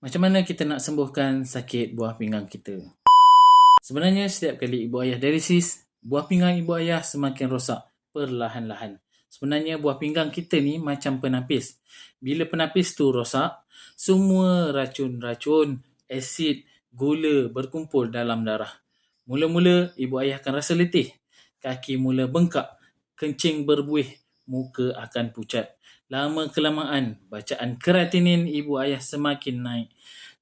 Macam mana kita nak sembuhkan sakit buah pinggang kita? Sebenarnya setiap kali ibu ayah dialisis, buah pinggang ibu ayah semakin rosak perlahan-lahan. Sebenarnya buah pinggang kita ni macam penapis. Bila penapis tu rosak, semua racun-racun, asid, gula berkumpul dalam darah. Mula-mula ibu ayah akan rasa letih, kaki mula bengkak, kencing berbuih, muka akan pucat. Lama kelamaan, bacaan kreatinin ibu ayah semakin naik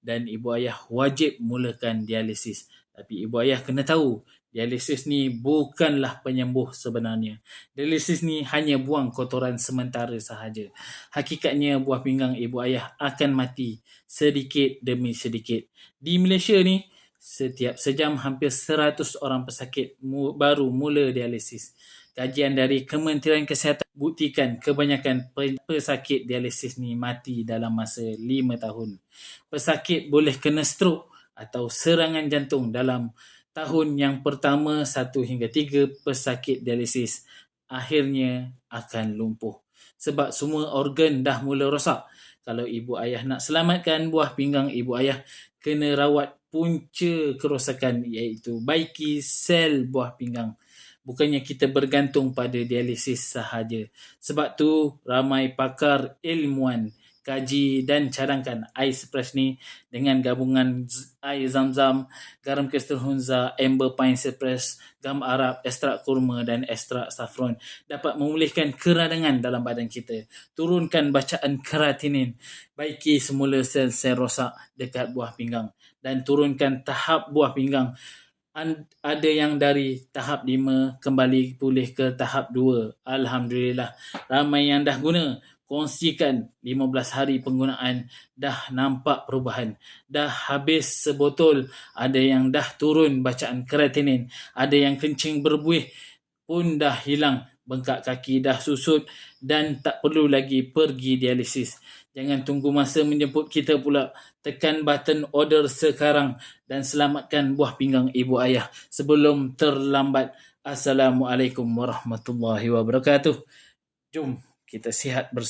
dan ibu ayah wajib mulakan dialisis. Tapi ibu ayah kena tahu, dialisis ni bukanlah penyembuh sebenarnya. Dialisis ni hanya buang kotoran sementara sahaja. Hakikatnya buah pinggang ibu ayah akan mati sedikit demi sedikit. Di Malaysia ni, setiap sejam hampir 100 orang pesakit baru mula dialisis. Kajian dari Kementerian Kesihatan buktikan kebanyakan pe- pesakit dialisis ni mati dalam masa 5 tahun. Pesakit boleh kena stroke atau serangan jantung dalam tahun yang pertama 1 hingga 3 pesakit dialisis akhirnya akan lumpuh. Sebab semua organ dah mula rosak. Kalau ibu ayah nak selamatkan buah pinggang ibu ayah, kena rawat punca kerosakan iaitu baiki sel buah pinggang. Bukannya kita bergantung pada dialisis sahaja. Sebab tu ramai pakar ilmuan kaji dan cadangkan air suppress ni dengan gabungan air zam-zam, garam kristal hunza, amber pine suppress, gam arab, ekstrak kurma dan ekstrak saffron dapat memulihkan keradangan dalam badan kita. Turunkan bacaan kreatinin, baiki semula sel-sel rosak dekat buah pinggang dan turunkan tahap buah pinggang An- ada yang dari tahap 5 kembali pulih ke tahap 2. Alhamdulillah. Ramai yang dah guna. Kongsikan 15 hari penggunaan dah nampak perubahan. Dah habis sebotol. Ada yang dah turun bacaan kreatinin. Ada yang kencing berbuih pun dah hilang. Bengkak kaki dah susut dan tak perlu lagi pergi dialisis. Jangan tunggu masa menjemput kita pula. Tekan button order sekarang dan selamatkan buah pinggang ibu ayah sebelum terlambat. Assalamualaikum warahmatullahi wabarakatuh. Jom kita sihat bersama.